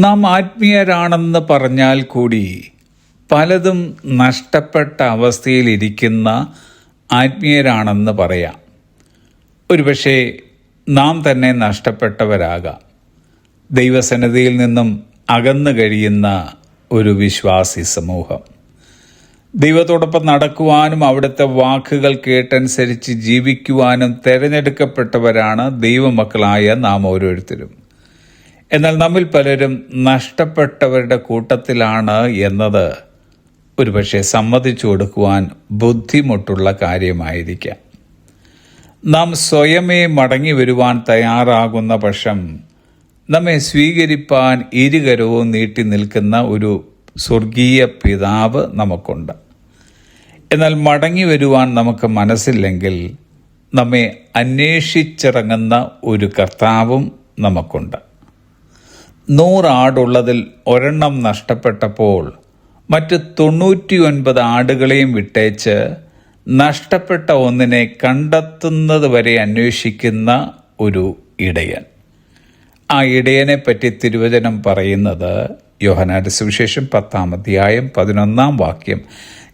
നാം ആത്മീയരാണെന്ന് പറഞ്ഞാൽ കൂടി പലതും നഷ്ടപ്പെട്ട അവസ്ഥയിലിരിക്കുന്ന ആത്മീയരാണെന്ന് പറയാം. ഒരുപക്ഷെ നാം തന്നെ നഷ്ടപ്പെട്ടവരാകാം. ദൈവസന്നിധിയിൽ നിന്നും അകന്നു കഴിയുന്ന ഒരു വിശ്വാസി സമൂഹം. ദൈവത്തോടൊപ്പം നടക്കുവാനും അവിടുത്തെ വാക്കുകൾ കേട്ടനുസരിച്ച് ജീവിക്കുവാനും തിരഞ്ഞെടുക്കപ്പെട്ടവരാണ് ദൈവമക്കളായ നാം ഓരോരുത്തരും. എന്നാൽ നമ്മിൽ പലരും നഷ്ടപ്പെട്ടവരുടെ കൂട്ടത്തിലാണ് എന്നത് ഒരുപക്ഷെ സമ്മതിച്ചു കൊടുക്കുവാൻ ബുദ്ധിമുട്ടുള്ള കാര്യമായിരിക്കാം. നാം സ്വയമേ മടങ്ങി വരുവാൻ തയ്യാറാകുന്ന പക്ഷം നമ്മെ സ്വീകരിപ്പാൻ ഇരുകരവും നീട്ടി നിൽക്കുന്ന ഒരു സ്വർഗീയ പിതാവ് നമുക്കുണ്ട്. എന്നാൽ മടങ്ങി വരുവാൻ നമുക്ക് മനസ്സില്ലെങ്കിൽ നമ്മെ അന്വേഷിച്ചിറങ്ങുന്ന ഒരു കർത്താവും നമുക്കുണ്ട്. നൂറാടുള്ളതിൽ ഒരെണ്ണം നഷ്ടപ്പെട്ടപ്പോൾ മറ്റ് തൊണ്ണൂറ്റി ഒൻപത് ആടുകളെയും വിട്ടേച്ച് നഷ്ടപ്പെട്ട ഒന്നിനെ കണ്ടെത്തുന്നത് വരെ അന്വേഷിക്കുന്ന ഒരു ഇടയൻ. ആ ഇടയനെ പറ്റി തിരുവചനം പറയുന്നത് യോഹനാന്റെ സുവിശേഷം പത്താം അധ്യായം പതിനൊന്നാം വാക്യം.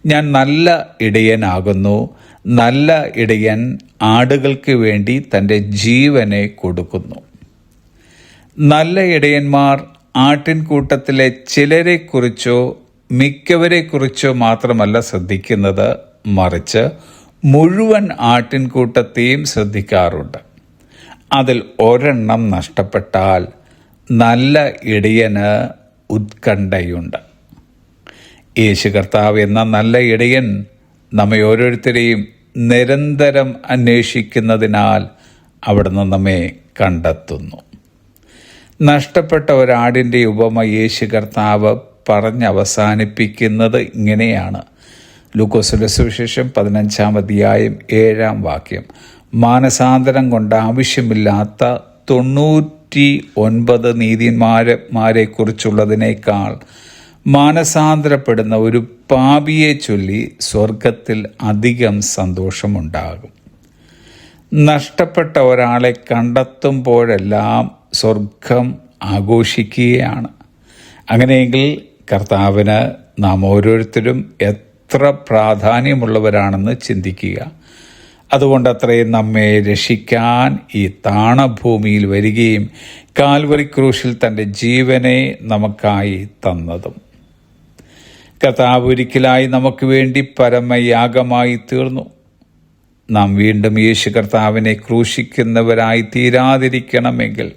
ഞാൻ നല്ല ഇടയനാകുന്നു. നല്ല ഇടയൻ ആടുകൾക്ക് വേണ്ടി തന്റെ ജീവനെ കൊടുക്കുന്നു. നല്ല ഇടയന്മാർ ആട്ടിൻകൂട്ടത്തിലെ ചിലരെക്കുറിച്ചോ മിക്കവരെക്കുറിച്ചോ മാത്രമല്ല ശ്രദ്ധിക്കുന്നത് മറിച്ച് മുഴുവൻ ആട്ടിൻകൂട്ടത്തെയും ശ്രദ്ധിക്കാറുണ്ട്. അതിൽ ഒരെണ്ണം നഷ്ടപ്പെട്ടാൽ നല്ല ഇടയന് ഉത്കണ്ഠയുണ്ട്. യേശു കർത്താവ് എന്ന നല്ല ഇടയൻ നമ്മെ ഓരോരുത്തരെയും നിരന്തരം അന്വേഷിക്കുന്നതിനാൽ അവിടുന്ന് നമ്മെ കണ്ടെത്തുന്നു. നഷ്ടപ്പെട്ട ഒരാടിന്റെ ഉപമ യേശു കർത്താവ് പറഞ്ഞ് അവസാനിപ്പിക്കുന്നത് ഇങ്ങനെയാണ്. ലൂക്കോസിന്റെ സുവിശേഷം പതിനഞ്ചാം അധ്യായം ഏഴാം വാക്യം. മാനസാന്തരം കൊണ്ട് ആവശ്യമില്ലാത്ത തൊണ്ണൂറ്റി ഒൻപത് നീതിന്മാരെ കുറിച്ചുള്ളതിനേക്കാൾ മാനസാന്തരപ്പെടുന്ന ഒരു പാപിയെ ചൊല്ലി സ്വർഗത്തിൽ അധികം സന്തോഷമുണ്ടാകും. നഷ്ടപ്പെട്ട ഒരാളെ കണ്ടെത്തുമ്പോഴെല്ലാം സ്വർഗം ആഘോഷിക്കുകയാണ്. അങ്ങനെയെങ്കിൽ കർത്താവിന് നാം ഓരോരുത്തരും എത്ര പ്രാധാന്യമുള്ളവരാണെന്ന് ചിന്തിക്കുക. അതുകൊണ്ട് അത്രയും നമ്മെ രക്ഷിക്കാൻ ഈ താണഭൂമിയിൽ വരികയും കാൽവറി ക്രൂശിൽ തന്റെ ജീവനെ നമുക്കായി തന്നതും. കർത്താവ് ഒരിക്കലായി നമുക്ക് വേണ്ടി പരമയാഗമായി തീർന്നു. നാം വീണ്ടും യേശു കർത്താവിനെ ക്രൂശിക്കുന്നവരായി തീരാതിരിക്കണമെങ്കിൽ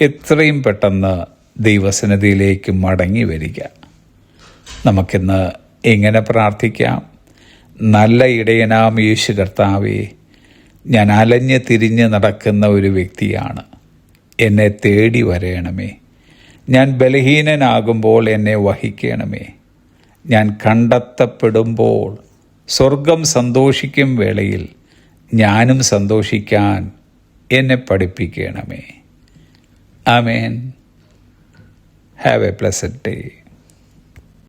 എത്രയും പെട്ടെന്ന് ദൈവസന്നിധിയിലേക്ക് മടങ്ങി വരിക. നമുക്കിന്ന് എങ്ങനെ പ്രാർത്ഥിക്കാം? നല്ല ഇടയനാം യേശു കർത്താവേ ഞാൻ അലഞ്ഞ് തിരിഞ്ഞ് നടക്കുന്ന ഒരു വ്യക്തിയാണ്. എന്നെ തേടി വരയണമേ. ഞാൻ ബലഹീനനാകുമ്പോൾ എന്നെ വഹിക്കണമേ. ഞാൻ കണ്ടെത്തപ്പെടുമ്പോൾ സ്വർഗം സന്തോഷിക്കും വേളയിൽ ഞാനും സന്തോഷിക്കാൻ എന്നെ പഠിപ്പിക്കണമേ. Amen. Have a blessed day.